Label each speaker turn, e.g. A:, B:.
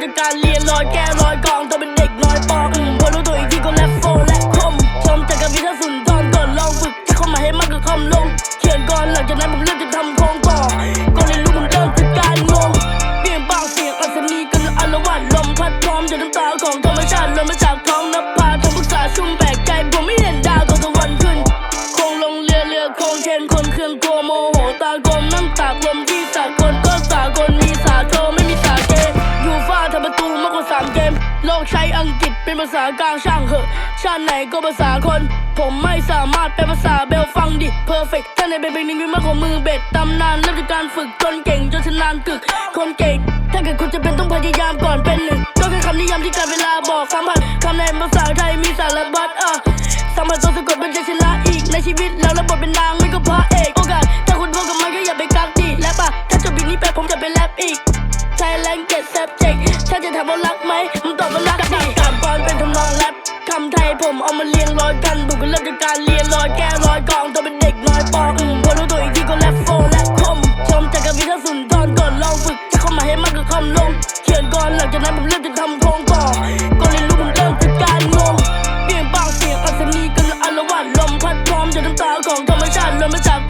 A: กการเรียนรอยแก้รอยกองตัวเป็นเด็กน้อยปออืมพอรู้ตัวอีกทีก็แลบโฟและคมชมจากการวิทยาสุนทรก่อนลองฝึกที่เข้ามาให้มากก็คำลง เขียนก่อนหลังจากนั้นผมเริ่มจะทำโครงก่อก็เลยนรู้ผมเริ่มจากการงงเปลี่ยนบางเสียงอัศนีกันอารวาสลมพัดพร้อมจากน้ำตาของธรรมชาติลมมาจากท้องนภาทำปรึกษาชุ่มแปลกใจผมไม่เห็นดาวตัวตะวันขึ้น คงลงเรือเรือคงเชนคนเครื่อง ใช้อังกฤษเป็นภาษากลางช่างเหอะ ชาติไหนก็ภาษาคน ผมไม่สามารถเป็นภาษาเบลฟังดิเพอร์เฟกถ้าในเป็นเพลงนึ่งมีมากกว่ามือเบ็ดตำนานเริ่มจากการฝึกจนเก่งจนชนาญกึก คนเก่ง ถ้าเกิดคุณจะเป็นต้องพยายามก่อนเป็นหนึ่งก็แค่คำนิยามที่การเวลาบอกคำผัดคำในภาษาไทยมีสารพัดอะสามารถตัวสะกดเป็นใจชนะอีกในชีวิตแล้วรับบทเป็นนางไม่ก็พระเอกโอกาส ถ้าจะถามว่ารักไหมมันตอบว่ารักดิกลัป้อนเป็นทำนองแรปคำไทยผมเอามาเรียงร้อยกันบุกเริ่มจากการเรียนร้อยแก้ร้อยกองตัวเป็นเด็กน้อยปออืพอรู้ตัวอีกทีก็แรปโฟและคมชมจากการวิทยาสุนทรก่อนลองฝึกจะเข้ามาให้มากกว่าคำลงเขียนก่อนหลังจากนั้นผมเริ่มจะทำโครงก่อนก็เรียนรู้ผมเริ่มจากการงงเปลี่ยนปากเสียงอัศนีกันอารวาสลมพัดพร้อมจากน้ำตาของธรรมชาติลริ่มมาจาก